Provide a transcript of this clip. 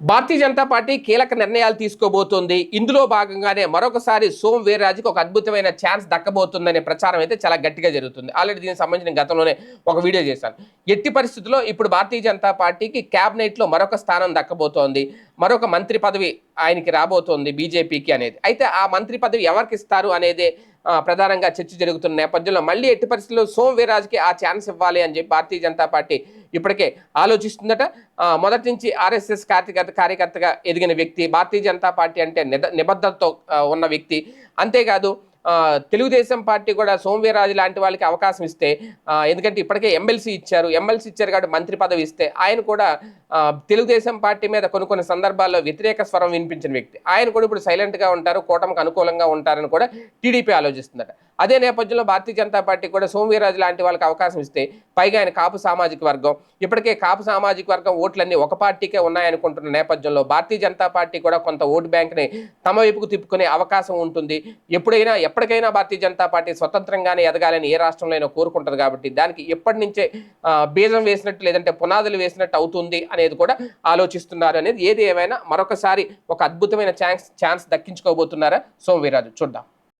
Bharatiya Janata party కీలక నిర్ణయాలు తీసుకోబోతోంది. ఇందులో భాగంగానే మరొకసారి సోమ్ వీర్రాజుకి ఒక అద్భుతమైన ఛాన్స్ దక్కబోతుందనే ప్రచారం అయితే చాలా గట్టిగా జరుగుతుంది. ఆల్రెడీ దీనికి సంబంధించిన గతంలోనే ఒక వీడియో చేశాను. ఎట్టి పరిస్థితుల్లో ఇప్పుడు భారతీయ జనతా పార్టీకి క్యాబినెట్లో మరొక స్థానం దక్కబోతోంది. మరొక మంత్రి పదవి ఆయనకి రాబోతోంది బీజేపీకి అనేది. అయితే ఆ మంత్రి పదవి ఎవరికి ఇస్తారు అనేది ప్రధానంగా చర్చ జరుగుతున్న నేపథ్యంలో మళ్ళీ ఎట్టి పరిస్థితుల్లో సోమ్ వీర్రాజుకి ఆ ఛాన్స్ ఇవ్వాలి అని చెప్పి భారతీయ జనతా పార్టీ ఇప్పటికే ఆలోచిస్తుందట. మొదటి నుంచి ఆర్ఎస్ఎస్ కార్యకర్త కార్యకర్తగా ఎదిగిన వ్యక్తి భారతీయ జనతా పార్టీ అంటే నిబద్ధతతో ఉన్న వ్యక్తి. అంతేకాదు తెలుగుదేశం పార్టీ కూడా సోమవీరాజు లాంటి వాళ్ళకి అవకాశం ఇస్తే ఎందుకంటే ఇప్పటికే ఎమ్మెల్సీ ఇచ్చారు. ఎమ్మెల్సీ ఇచ్చారు కాబట్టి మంత్రి పదవి ఇస్తే ఆయన కూడా తెలుగుదేశం పార్టీ మీద కొన్ని కొన్ని సందర్భాల్లో వ్యతిరేక స్వరం వినిపించిన వ్యక్తి. ఆయన కూడా ఇప్పుడు సైలెంట్గా ఉంటారు కూటమికి అనుకూలంగా ఉంటారని కూడా టీడీపీ ఆలోచిస్తుందట. అదే నేపథ్యంలో భారతీయ జనతా పార్టీ కూడా సోమవీరాజు లాంటి వాళ్ళకి అవకాశం ఇస్తే పైగా ఆయన కాపు సామాజిక వర్గం ఇప్పటికే కాపు సామాజిక వర్గం ఓట్లన్నీ ఒక పార్టీకే ఉన్నాయనుకుంటున్న నేపథ్యంలో భారతీయ జనతా పార్టీ కూడా కొంత ఓటు బ్యాంక్ని తమ వైపుకు తిప్పుకునే అవకాశం ఉంటుంది. ఎప్పుడైనా ఎప్పటికైనా భారతీయ జనతా పార్టీ స్వతంత్రంగానే ఎదగాలని ఏ రాష్ట్రంలో అయినా కోరుకుంటుంది కాబట్టి దానికి ఎప్పటి నుంచే బీజం వేసినట్టు లేదంటే పునాదులు వేసినట్టు అవుతుంది అనేది కూడా ఆలోచిస్తున్నారు అనేది ఏది ఏమైనా మరొకసారి ఒక అద్భుతమైన ఛాన్స్ ఛాన్స్ దక్కించుకోబోతున్నారా? సోమవీరాజు చూద్దాం.